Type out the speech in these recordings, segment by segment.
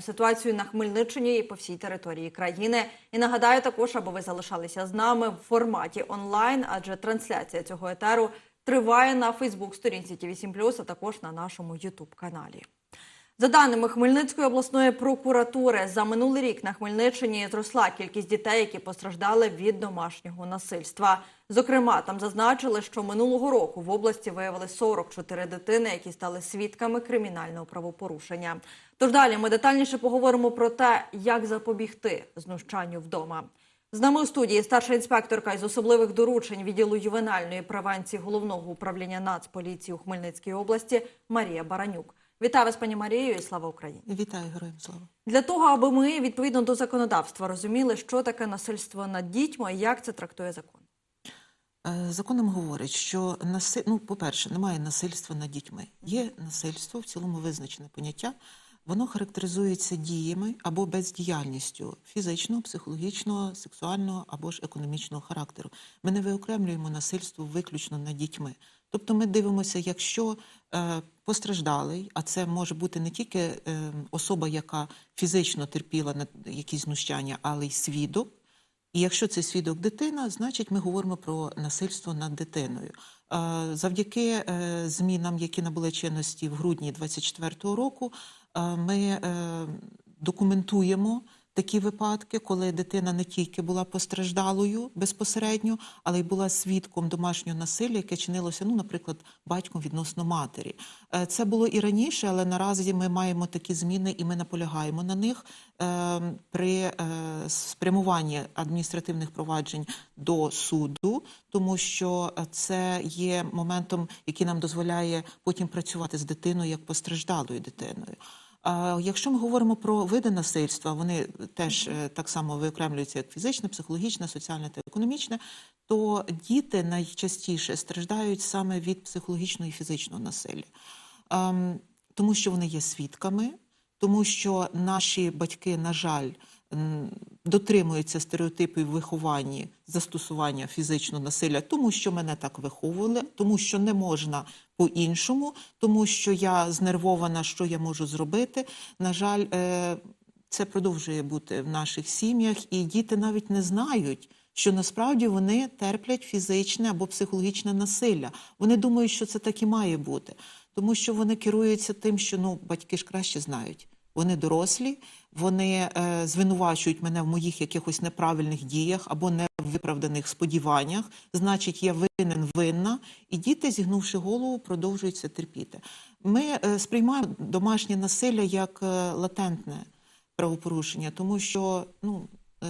актуальну ситуацію на Хмельниччині і по всій території країни. І нагадаю також, аби ви залишалися з нами в форматі онлайн, адже трансляція цього етеру триває на Фейсбук-сторінці ТВ7+, а також на нашому Ютуб-каналі. За даними Хмельницької обласної прокуратури, за минулий рік на Хмельниччині зросла кількість дітей, які постраждали від домашнього насильства. Зокрема, там зазначили, що минулого року в області виявили 44 дитини, які стали свідками кримінального правопорушення. Тож далі ми детальніше поговоримо про те, як запобігти знущанню вдома. З нами у студії старша інспекторка із особливих доручень відділу ювенальної превенції головного управління Нацполіції у Хмельницькій області Марія Баранюк. Вітаю вас, пані Марією, і слава Україні. Вітаю героям слава. Для того, аби ми відповідно до законодавства розуміли, що таке насильство над дітьми і як це трактує закон. Е, Законом говорить, що наси... ну, по-перше, немає насильства над дітьми. Є насильство в цілому визначене поняття. Воно характеризується діями або бездіяльністю фізичного, психологічного, сексуального або ж економічного характеру. Ми не виокремлюємо насильство виключно над дітьми. Тобто ми дивимося, якщо е, постраждалий, а це може бути не тільки е, особа, яка фізично терпіла на якісь знущання, але й свідок. І якщо це свідок дитина, значить ми говоримо про насильство над дитиною. Е, Завдяки е, змінам, які набули чинності в грудні 2024 року, ми е, документуємо такі випадки, коли дитина не тільки була постраждалою безпосередньо, але й була свідком домашнього насилля, яке чинилося, ну, наприклад, батьком відносно матері. Е, Це було і раніше, але наразі ми маємо такі зміни, і ми наполягаємо на них е, при е, спрямуванні адміністративних проваджень до суду, тому що це є моментом, який нам дозволяє потім працювати з дитиною як постраждалою дитиною. А Якщо ми говоримо про види насильства, вони теж е, так само виокремлюються як фізичне, психологічне, соціальне та економічне, то діти найчастіше страждають саме від психологічного і фізичного насилля, Ем, тому що вони є свідками, тому що наші батьки, на жаль, дотримуються стереотипів в вихованні застосування фізичного насилля, тому що мене так виховували, тому що не можна по-іншому, тому що я знервована, що я можу зробити. На жаль, е, це продовжує бути в наших сім'ях, і діти навіть не знають. Що насправді вони терплять фізичне або психологічне насилля. Вони думають, що це так і має бути, тому що вони керуються тим, що ну батьки ж краще знають. Вони дорослі, вони е, звинувачують мене в моїх якихось неправильних діях або невиправданих сподіваннях. Значить, я винен винна, і діти, зігнувши голову, продовжують це терпіти. Ми е, сприймаємо домашнє насилля як е, латентне правопорушення, тому що ну. Е,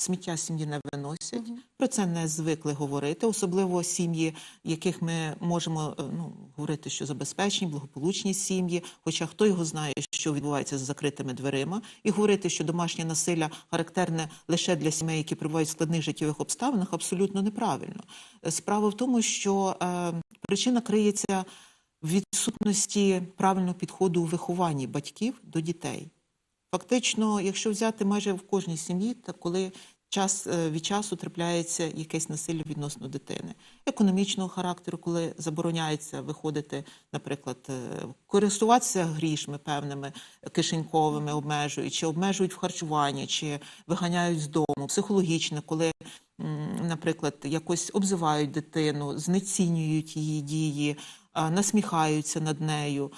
Сміття сім'ї не виносять, про це не звикли говорити, особливо сім'ї, яких ми можемо е, ну, говорити, що забезпечені, благополучні сім'ї. Хоча хто його знає, що відбувається за закритими дверима, і говорити, що домашнє насилля характерне лише для сімей, які перебувають в складних життєвих обставинах, абсолютно неправильно. Е, Справа в тому, що е, причина криється в відсутності правильного підходу у вихованні батьків до дітей. Фактично, якщо взяти майже в кожній сім'ї, та коли час е, від часу трапляється якесь насилля відносно дитини, економічного характеру, коли забороняється виходити, наприклад, е, користуватися грішми певними кишеньковими, обмежують, чи обмежують в харчуванні, чи виганяють з дому, психологічне, коли наприклад, якось обзивають дитину, знецінюють її дії, насміхаються над нею,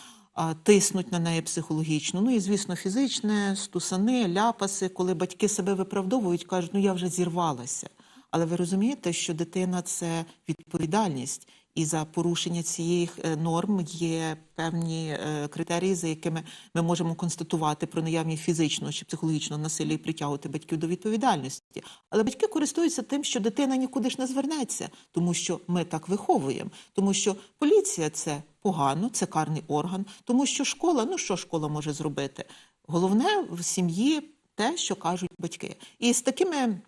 тиснуть на неї психологічно. Ну і звісно, фізичне, стусани, ляпаси, коли батьки себе виправдовують, кажуть, ну я вже зірвалася. Але ви розумієте, що дитина це відповідальність, і за порушення цієї е, норм є певні е, критерії, за якими ми можемо констатувати про наявність фізичного чи психологічного насилля і притягувати батьків до відповідальності. Але батьки користуються тим, що дитина нікуди ж не звернеться, тому що ми так виховуємо, тому що поліція це погано, це карний орган, тому що школа, ну що школа може зробити? Головне в сім'ї те, що кажуть батьки, і з такими.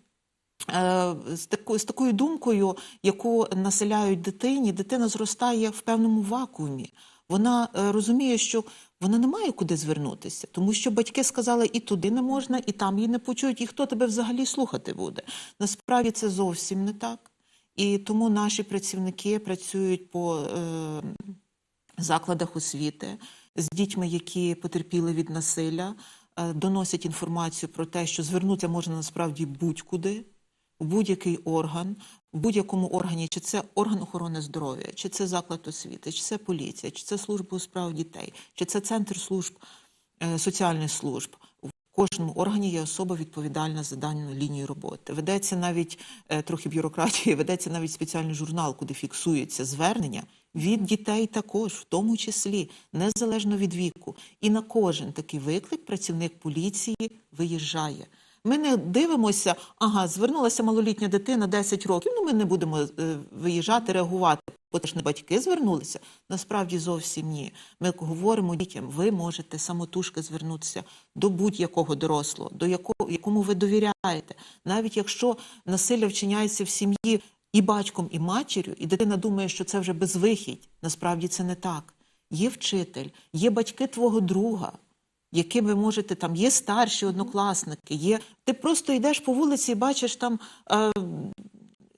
Е, З такою, з такою думкою, яку населяють дитині, дитина зростає в певному вакуумі. Вона е, розуміє, що вона не має куди звернутися, тому що батьки сказали, і туди не можна, і там її не почують, і хто тебе взагалі слухати буде. Насправді це зовсім не так. І тому наші працівники працюють по е, закладах освіти. з дітьми, які потерпіли від насилля, е, доносять інформацію про те, що звернутися можна насправді будь-куди, будь-який орган, в будь-якому органі, чи це орган охорони здоров'я, чи це заклад освіти, чи це поліція, чи це служба у справах дітей, чи це центр служб е, соціальних служб. В кожному органі є особа відповідальна за дану лінію роботи. Ведеться навіть е, трохи бюрократії, ведеться навіть спеціальний журнал, куди фіксується звернення від дітей також, в тому числі, незалежно від віку. І на кожен такий виклик працівник поліції виїжджає. Ми не дивимося, ага, звернулася малолітня дитина 10 років. Ну ми не будемо е, виїжджати, реагувати. Бо ж не батьки звернулися. Насправді зовсім ні. Ми говоримо дітям, ви можете самотужки звернутися до будь-якого дорослого, до якого якому ви довіряєте, навіть якщо насилля вчиняється в сім'ї і батьком, і матір'ю, і дитина думає, що це вже безвихідь. Насправді це не так. Є вчитель, є батьки твого друга яким ви можете там є старші однокласники, є ти просто йдеш по вулиці і бачиш там е,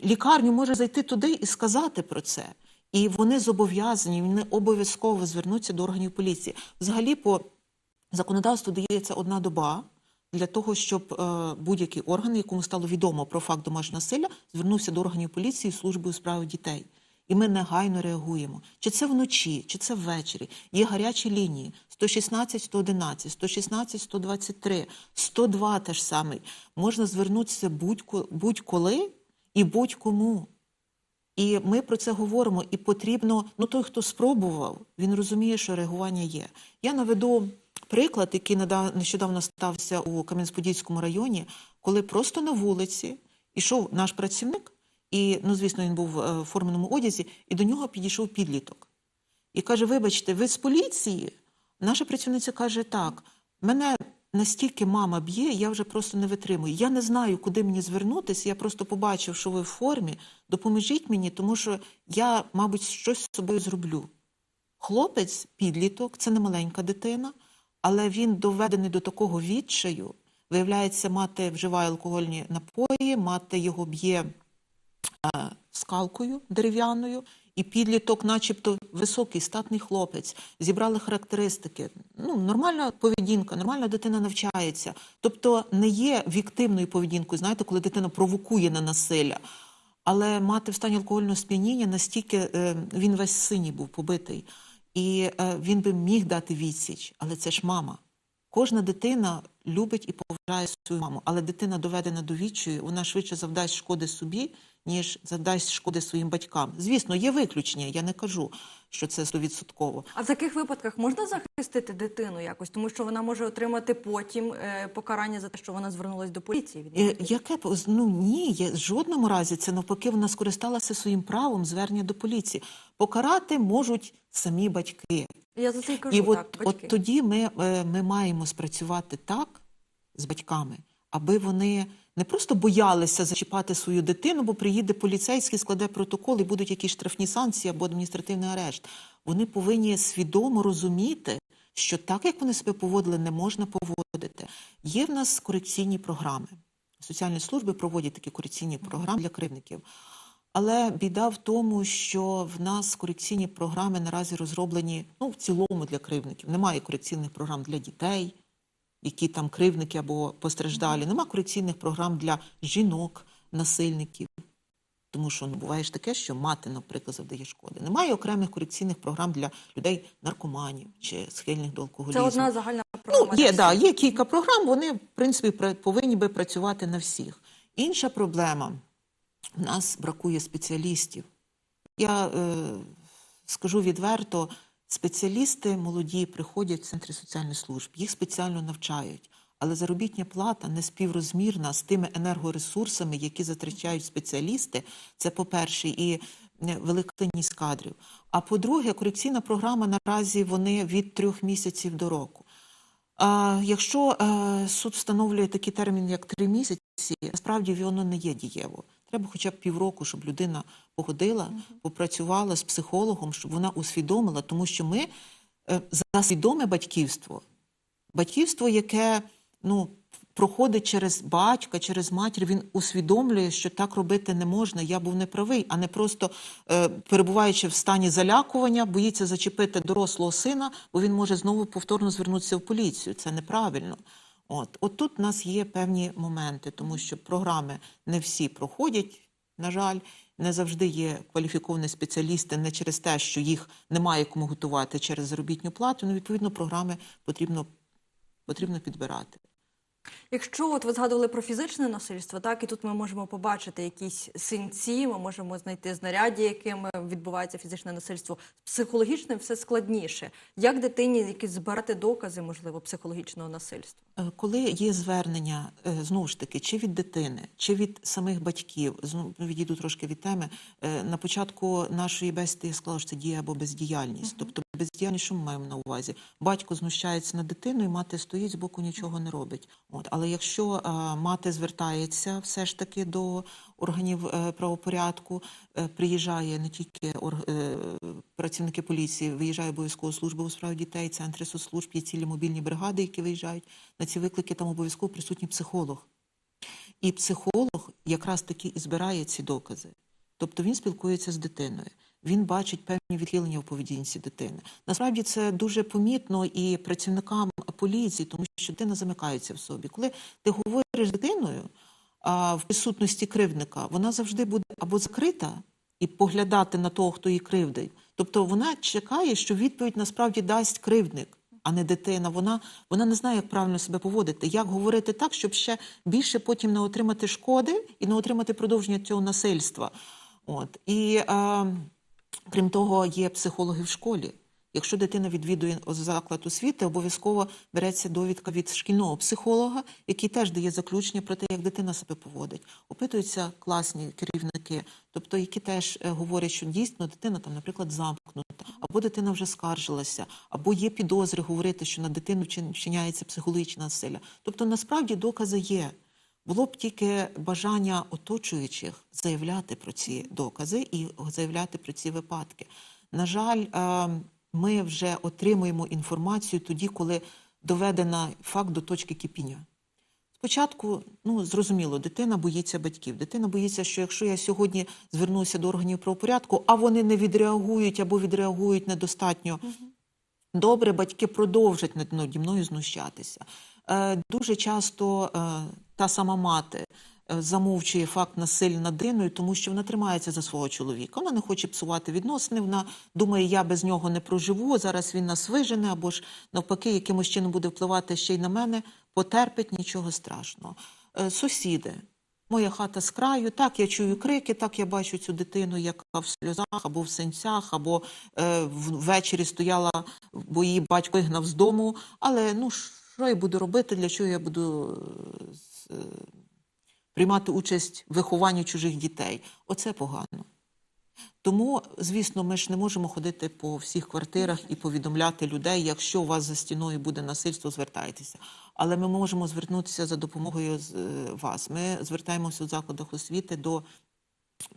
лікарню, може зайти туди і сказати про це. І вони зобов'язані, вони обов'язково звернуться до органів поліції. Взагалі, по законодавству дається одна доба для того, щоб е, будь-який орган, якому стало відомо про факт домашнього насилля, звернувся до органів поліції служби у справах дітей. І ми негайно реагуємо. Чи це вночі, чи це ввечері. Є гарячі лінії 116, 111, 116, 123, 102 теж самий. Можна звернутися будь-ко- будь-коли і будь-кому. І ми про це говоримо. І потрібно, ну той, хто спробував, він розуміє, що реагування є. Я наведу приклад, який нещодавно стався у Кам'янець-Подільському районі, коли просто на вулиці ішов наш працівник, і, ну, звісно, він був е, в форменому одязі, і до нього підійшов підліток. І каже: Вибачте, ви з поліції? Наша працівниця каже: так, мене настільки мама б'є, я вже просто не витримую. Я не знаю, куди мені звернутися. Я просто побачив, що ви в формі. Допоможіть мені, тому що я, мабуть, щось з собою зроблю. Хлопець, підліток, це не маленька дитина, але він доведений до такого відчаю. Виявляється, мати вживає алкогольні напої, мати його б'є скалкою дерев'яною, і підліток, начебто високий, статний хлопець, зібрали характеристики. Ну, нормальна поведінка, нормальна дитина навчається. Тобто не є віктивною поведінкою, знаєте, коли дитина провокує на насилля. Але мати в стані алкогольного сп'яніння настільки е, він весь синій був побитий, і е, він би міг дати відсіч, але це ж мама. Кожна дитина любить і поважає свою маму, але дитина доведена до відчаю, вона швидше завдасть шкоди собі, ніж завдасть шкоди своїм батькам. Звісно, є виключення, я не кажу, що це стовідсотково. А в таких випадках можна захистити дитину якось, тому що вона може отримати потім е, покарання за те, що вона звернулась до поліції. Е, Яке ну ні, я, в жодному разі це навпаки вона скористалася своїм правом звернення до поліції. Покарати можуть самі батьки. Я за це й кажу, І так, от, батьки. от тоді ми, е, ми маємо спрацювати так з батьками, аби вони не просто боялися зачіпати свою дитину, бо приїде поліцейський, складе протокол і будуть якісь штрафні санкції або адміністративний арешт. Вони повинні свідомо розуміти, що так, як вони себе поводили, не можна поводити. Є в нас корекційні програми. Соціальні служби проводять такі корекційні програми для кривників. Але біда в тому, що в нас корекційні програми наразі розроблені ну, в цілому для кривників. Немає корекційних програм для дітей, які там кривники або постраждалі. Нема корекційних програм для жінок, насильників. Тому що ну, буває ж таке, що мати, наприклад, завдає шкоди. Немає окремих корекційних програм для людей наркоманів чи схильних до Це одна загальна програма. Ну, є, да, є кілька програм, вони, в принципі, повинні би працювати на всіх. Інша проблема в нас бракує спеціалістів. Я е, скажу відверто: спеціалісти молоді приходять в центри соціальних служб, їх спеціально навчають. Але заробітня плата не співрозмірна з тими енергоресурсами, які затрачають спеціалісти. Це по-перше, і е, велика кадрів. А по-друге, корекційна програма наразі вони від трьох місяців до року. А, якщо е, суд встановлює такий термін, як три місяці, насправді воно не є дієво. Треба хоча б півроку, щоб людина походила, попрацювала з психологом, щоб вона усвідомила, тому що ми е, за свідоме батьківство, батьківство, яке ну, проходить через батька, через матір, він усвідомлює, що так робити не можна. Я був неправий, а не просто е, перебуваючи в стані залякування, боїться зачепити дорослого сина, бо він може знову повторно звернутися в поліцію. Це неправильно. От, от тут у нас є певні моменти, тому що програми не всі проходять, на жаль, не завжди є кваліфіковані спеціалісти не через те, що їх немає кому готувати через заробітну плату. Ну, відповідно, програми потрібно, потрібно підбирати. Якщо от ви згадували про фізичне насильство, так і тут ми можемо побачити якісь синці, ми можемо знайти знаряддя, якими відбувається фізичне насильство. З психологічним все складніше. Як дитині якісь збирати докази, можливо, психологічного насильства? Е, Коли є звернення е, знову ж таки, чи від дитини, чи від самих батьків, знову відійду трошки від теми. е, На початку нашої бесіди я сказала, що це дія або бездіяльність. Тобто бездіяльність, що ми маємо на увазі? Батько знущається над дитиною, мати стоїть з боку, нічого не робить. От, але якщо е, мати звертається все ж таки до органів е, правопорядку, е, приїжджає не тільки орг- е, працівники поліції, виїжджає обов'язково служба у справах дітей, центри соцслужб, є цілі мобільні бригади, які виїжджають на ці виклики, там обов'язково присутній психолог. І психолог якраз таки і збирає ці докази. Тобто він спілкується з дитиною, він бачить певні відхилення в поведінці дитини. Насправді це дуже помітно і працівникам поліції, тому що дитина замикається в собі. Коли ти говориш з дитиною а, в присутності кривдника, вона завжди буде або закрита і поглядати на того, хто її кривдить. Тобто вона чекає, що відповідь насправді дасть кривдник а не дитина. Вона, вона не знає, як правильно себе поводити, як говорити так, щоб ще більше потім не отримати шкоди і не отримати продовження цього насильства. От. І е, крім того, є психологи в школі. Якщо дитина відвідує заклад освіти, обов'язково береться довідка від шкільного психолога, який теж дає заключення про те, як дитина себе поводить. Опитуються класні керівники, тобто які теж е, говорять, що дійсно дитина там, наприклад, замкнута, або дитина вже скаржилася, або є підозри говорити, що на дитину вчин- вчиняється психологічне насилля. Тобто, насправді докази є. Було б тільки бажання оточуючих заявляти про ці докази і заявляти про ці випадки. На жаль, е, ми вже отримуємо інформацію тоді, коли доведена факт до точки кипіння. Спочатку, ну зрозуміло, дитина боїться батьків. Дитина боїться, що якщо я сьогодні звернуся до органів правопорядку, а вони не відреагують або відреагують недостатньо добре, батьки продовжать наді мною знущатися. Е, дуже часто е, та сама мати е, замовчує факт насилля над дитиною, тому що вона тримається за свого чоловіка. Вона не хоче псувати відносини. Вона думає, я без нього не проживу. Зараз він нас вижене, або ж навпаки, якимось чином буде впливати ще й на мене. Потерпить нічого страшного. Е, сусіди. Моя хата з краю, так я чую крики, так я бачу цю дитину, яка в сльозах або в синцях, або е, ввечері стояла, бо її батько вигнав з дому. Але ну що я буду робити? Для чого я буду е, приймати участь в вихованні чужих дітей? Оце погано. Тому, звісно, ми ж не можемо ходити по всіх квартирах і повідомляти людей, якщо у вас за стіною буде насильство, звертайтеся. Але ми можемо звернутися за допомогою з е, вас. Ми звертаємося у закладах освіти до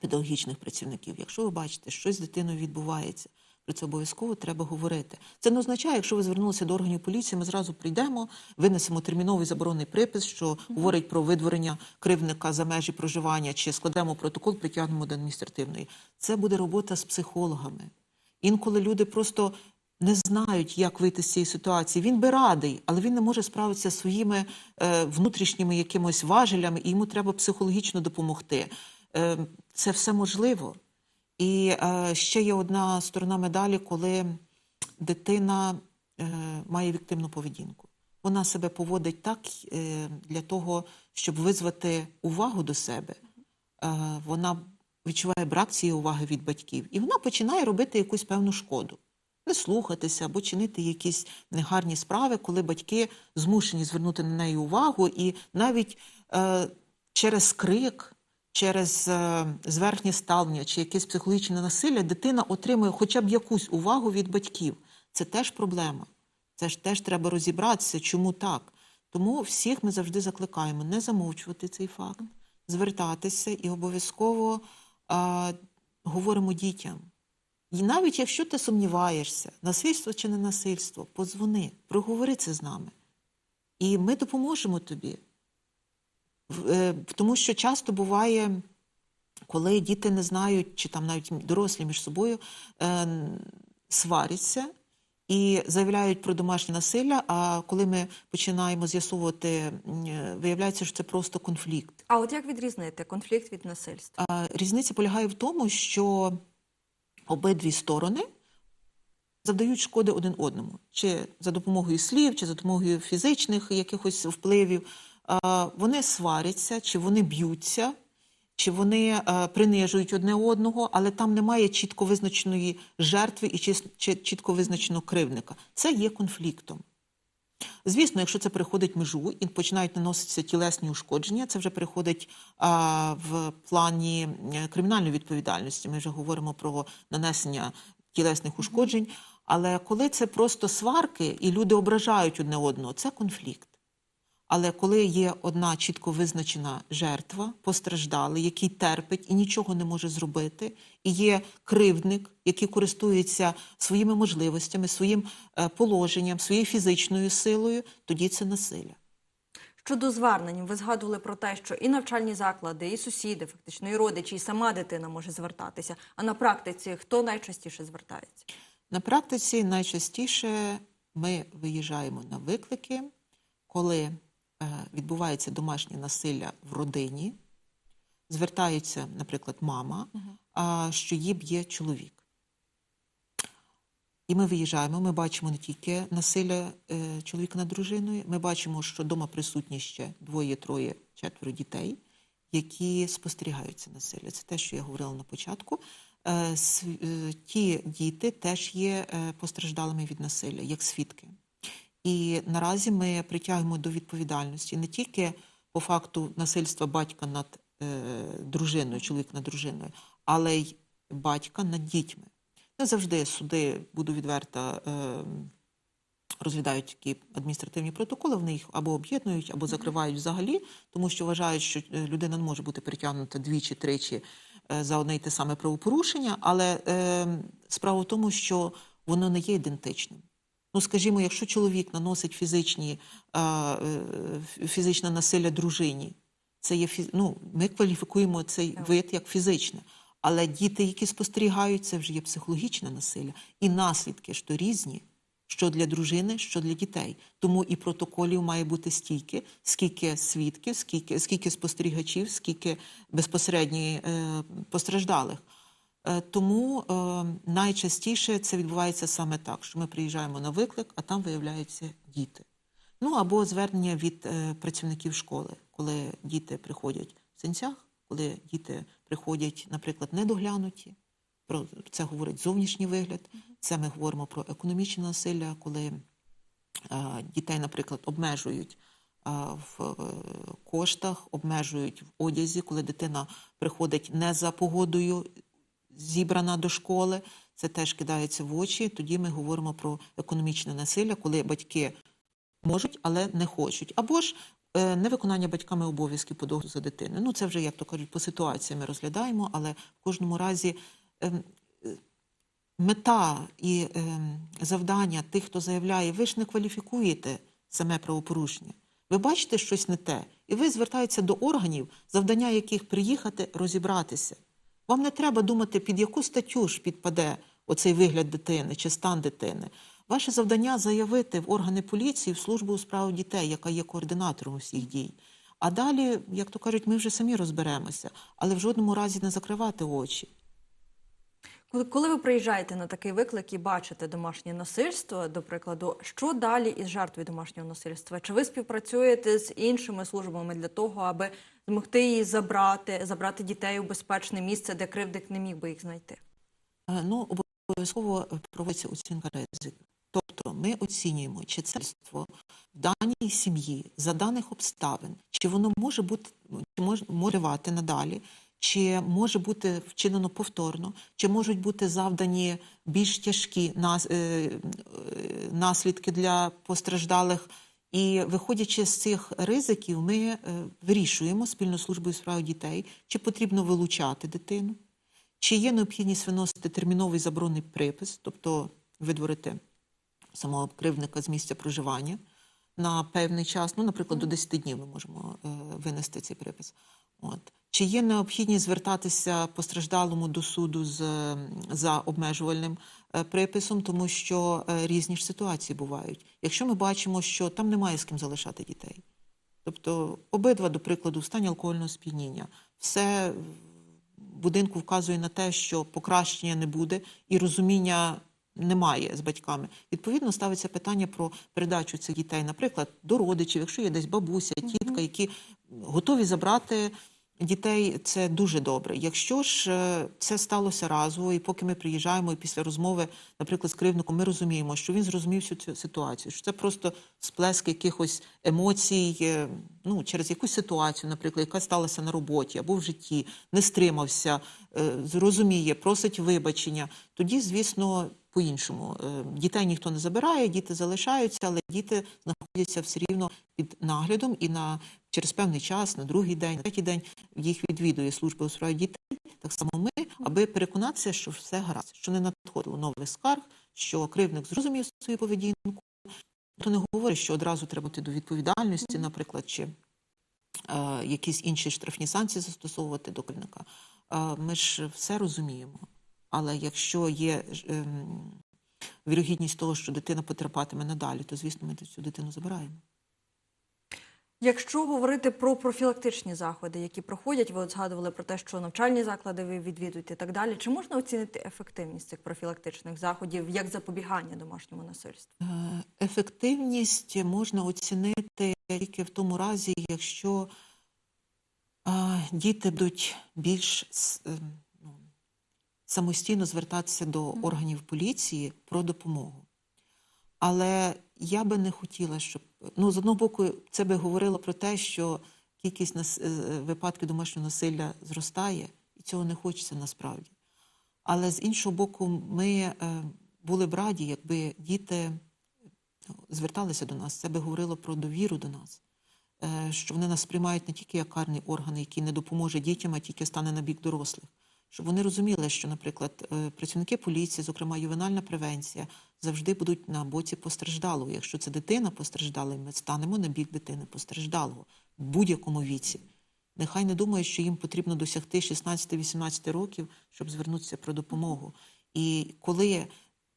педагогічних працівників. Якщо ви бачите, що з дитиною відбувається, про це обов'язково треба говорити. Це не означає, якщо ви звернулися до органів поліції, ми зразу прийдемо, винесемо терміновий заборонний припис, що говорить про видворення кривника за межі проживання, чи складемо протокол, притягнемо до адміністративної. Це буде робота з психологами. Інколи люди просто не знають, як вийти з цієї ситуації. Він би радий, але він не може справитися зі своїми е, внутрішніми якимось важелями, і йому треба психологічно допомогти. Е, це все можливо. І е, ще є одна сторона медалі, коли дитина е, має віктивну поведінку. Вона себе поводить так е, для того, щоб визвати увагу до себе. Е, вона відчуває брак цієї уваги від батьків, і вона починає робити якусь певну шкоду, не слухатися або чинити якісь негарні справи, коли батьки змушені звернути на неї увагу, і навіть е, через крик, через е, зверхнє ставлення чи якесь психологічне насилля дитина отримує хоча б якусь увагу від батьків. Це теж проблема. Це ж теж треба розібратися, чому так. Тому всіх ми завжди закликаємо не замовчувати цей факт, звертатися і обов'язково а, говоримо дітям. І навіть якщо ти сумніваєшся, насильство чи не насильство, подзвони, проговори це з нами. І ми допоможемо тобі. Е, Тому що часто буває, коли діти не знають, чи там навіть дорослі між собою е, сваряться і заявляють про домашнє насилля. А коли ми починаємо з'ясовувати, е, виявляється, що це просто конфлікт. А от як відрізнити конфлікт від насильства? Різниця полягає в тому, що обидві сторони завдають шкоди один одному, чи за допомогою слів, чи за допомогою фізичних якихось впливів. Вони сваряться, чи вони б'ються, чи вони е, принижують одне одного, але там немає чітко визначеної жертви і чітко визначеного кривника. Це є конфліктом. Звісно, якщо це переходить межу і починають наноситися тілесні ушкодження, це вже переходить а, в плані е, кримінальної відповідальності. Ми вже говоримо про нанесення тілесних ушкоджень. Але коли це просто сварки і люди ображають одне одного, це конфлікт. Але коли є одна чітко визначена жертва, постраждалий, який терпить і нічого не може зробити, і є кривдник, який користується своїми можливостями, своїм е, положенням, своєю фізичною силою, тоді це насилля. Щодо звернень, ви згадували про те, що і навчальні заклади, і сусіди, фактично, і родичі, і сама дитина може звертатися. А на практиці хто найчастіше звертається? На практиці найчастіше ми виїжджаємо на виклики, коли відбувається домашнє насилля в родині, звертається, наприклад, мама, що її б'є чоловік. І ми виїжджаємо, ми бачимо не тільки насилля е, чоловіка над дружиною, ми бачимо, що вдома присутні ще двоє, троє, четверо дітей, які спостерігають це насилля. Це те, що я говорила на початку. Е, е, ті діти теж є е, постраждалими від насилля, як свідки. І наразі ми притягуємо до відповідальності не тільки по факту насильства батька над е, дружиною, чоловік над дружиною, але й батька над дітьми. Не завжди суди, буду відверта, е, розглядають такі адміністративні протоколи, вони їх або об'єднують, або закривають взагалі, тому що вважають, що е, людина не може бути притягнута двічі, тричі е, за одне й те саме правопорушення. Але е, справа в тому, що воно не є ідентичним. Ну, скажімо, якщо чоловік наносить фізичні, е, фізичне насилля дружині, це є ну, ми кваліфікуємо цей вид як фізичне. Але діти, які спостерігають, це вже є психологічне насилля. І наслідки то різні, що для дружини, що для дітей. Тому і протоколів має бути стільки, скільки свідків, скільки, скільки спостерігачів, скільки безпосередньо е, постраждалих. Е, Тому е, найчастіше це відбувається саме так, що ми приїжджаємо на виклик, а там виявляються діти. Ну або звернення від е, працівників школи, коли діти приходять в синцях, коли діти приходять, наприклад, недоглянуті. Про це говорить зовнішній вигляд. Це ми говоримо про економічне насилля, коли дітей, наприклад, обмежують в коштах, обмежують в одязі, коли дитина приходить не за погодою, зібрана до школи. Це теж кидається в очі. Тоді ми говоримо про економічне насилля, коли батьки можуть, але не хочуть. Або ж е, невиконання батьками обов'язків по догляду за дитиною. Ну, це вже, як то кажуть, по ситуації ми розглядаємо, але в кожному разі ем, е, мета і ем, завдання тих, хто заявляє, ви ж не кваліфікуєте саме правопорушення. Ви бачите щось не те, і ви звертаєтеся до органів, завдання яких приїхати розібратися. Вам не треба думати, під яку статтю ж підпаде оцей вигляд дитини чи стан дитини. Ваше завдання заявити в органи поліції, в службу у справах дітей, яка є координатором усіх дій. А далі, як то кажуть, ми вже самі розберемося, але в жодному разі не закривати очі. Коли- ви приїжджаєте на такий виклик і бачите домашнє насильство, до прикладу, що далі із жертвою домашнього насильства? Чи ви співпрацюєте з іншими службами для того, аби змогти її забрати, забрати дітей у безпечне місце, де кривдик не міг би їх знайти? Е, Ну, обов'язково проводиться оцінка ризику. Тобто ми оцінюємо, чи це в даній сім'ї за даних обставин, чи воно може бути чи може, може надалі, чи може бути вчинено повторно, чи можуть бути завдані більш тяжкі е, е, наслідки для постраждалих. І виходячи з цих ризиків, ми е, вирішуємо спільно з службою справ дітей, чи потрібно вилучати дитину, чи є необхідність виносити терміновий заборонний припис, тобто видворити самого кривдника з місця проживання на певний час, ну, наприклад, до 10 днів ми можемо винести цей припис. От. Чи є необхідність звертатися постраждалому до суду з, за обмежувальним е, приписом, тому що е, різні ж ситуації бувають. Якщо ми бачимо, що там немає з ким залишати дітей, тобто обидва, до прикладу, в стані алкогольного сп'яніння, все в будинку вказує на те, що покращення не буде і розуміння немає з батьками. Відповідно, ставиться питання про передачу цих дітей, наприклад, до родичів, якщо є десь бабуся, тітка, які готові забрати дітей, це дуже добре. Якщо ж е, це сталося разово, і поки ми приїжджаємо, і після розмови, наприклад, з кривником, ми розуміємо, що він зрозумів всю цю ситуацію, що це просто сплеск якихось емоцій, е, ну через якусь ситуацію, наприклад, яка сталася на роботі або в житті, не стримався, е, зрозуміє, просить вибачення. Тоді, звісно, по-іншому. Дітей ніхто не забирає, діти залишаються, але діти знаходяться все рівно під наглядом і на через певний час, на другий день, на третій день їх відвідує служба у справі дітей. Так само ми, аби переконатися, що все гаразд, що не надходило нових скарг, що кривник зрозумів свою поведінку. То не говорить, що одразу треба йти до відповідальності, наприклад, чи е, якісь інші штрафні санкції застосовувати до кривника. Е, ми ж все розуміємо. Але якщо є ем, вірогідність того, що дитина потерпатиме надалі, то звісно ми цю дитину забираємо. Якщо говорити про профілактичні заходи, які проходять, ви от згадували про те, що навчальні заклади ви відвідуєте і так далі. Чи можна оцінити ефективність цих профілактичних заходів як запобігання домашньому насильству? Е, Ефективність можна оцінити тільки в тому разі, якщо е, діти будуть більш ем, ну, самостійно звертатися до органів поліції про допомогу. Але я би не хотіла, щоб ну з одного боку, це би говорило про те, що кількість нас, е, випадків домашнього насилля зростає, і цього не хочеться насправді. Але з іншого боку, ми е, були б раді, якби діти зверталися до нас. Це би говорило про довіру до нас, е, що вони нас сприймають не тільки як карний орган, який не допоможе дітям, а тільки стане на бік дорослих. Щоб вони розуміли, що, наприклад, е, працівники поліції, зокрема ювенальна превенція, завжди будуть на боці постраждалого. Якщо це дитина постраждала, ми станемо на бік дитини постраждалого в будь-якому віці. Нехай не думають, що їм потрібно досягти 16-18 років, щоб звернутися про допомогу. І коли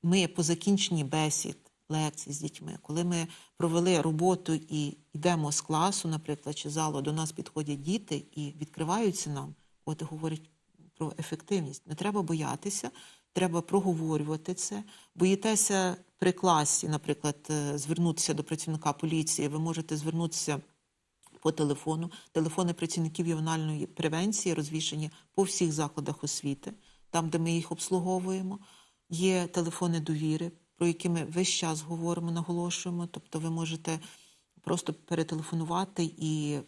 ми по закінченні бесід, лекцій з дітьми, коли ми провели роботу і йдемо з класу, наприклад, чи залу, до нас підходять діти і відкриваються нам, от і говорять про ефективність. Не треба боятися, треба проговорювати це. Боїтеся при класі, наприклад, е, звернутися до працівника поліції, ви можете звернутися по телефону. Телефони працівників ювенальної превенції розвішені по всіх закладах освіти, там, де ми їх обслуговуємо. Є телефони довіри, про які ми весь час говоримо, наголошуємо. Тобто ви можете просто перетелефонувати і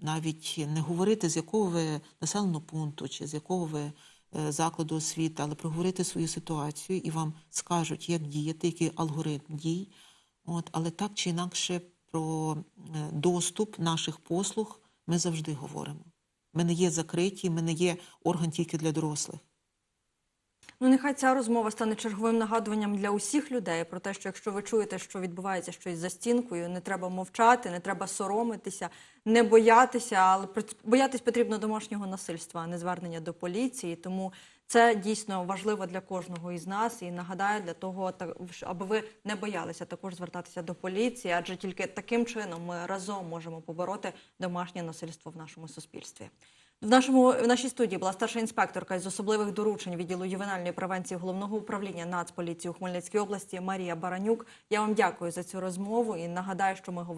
навіть не говорити, з якого ви населеного пункту чи з якого ви е, закладу освіти, але проговорити свою ситуацію і вам скажуть, як діяти, який алгоритм дій. От, але так чи інакше про е, доступ наших послуг ми завжди говоримо. Ми не є закриті, ми не є орган тільки для дорослих. Ну, нехай ця розмова стане черговим нагадуванням для усіх людей про те, що якщо ви чуєте, що відбувається щось за стінкою, не треба мовчати, не треба соромитися, не боятися, але боятись потрібно домашнього насильства, а не звернення до поліції. Тому це дійсно важливо для кожного із нас і нагадаю для того, аби ви не боялися також звертатися до поліції, адже тільки таким чином ми разом можемо побороти домашнє насильство в нашому суспільстві. В нашому в нашій студії була старша інспекторка із особливих доручень відділу ювенальної превенції головного управління Нацполіції у Хмельницькій області Марія Баранюк. Я вам дякую за цю розмову і нагадаю, що ми говоримо.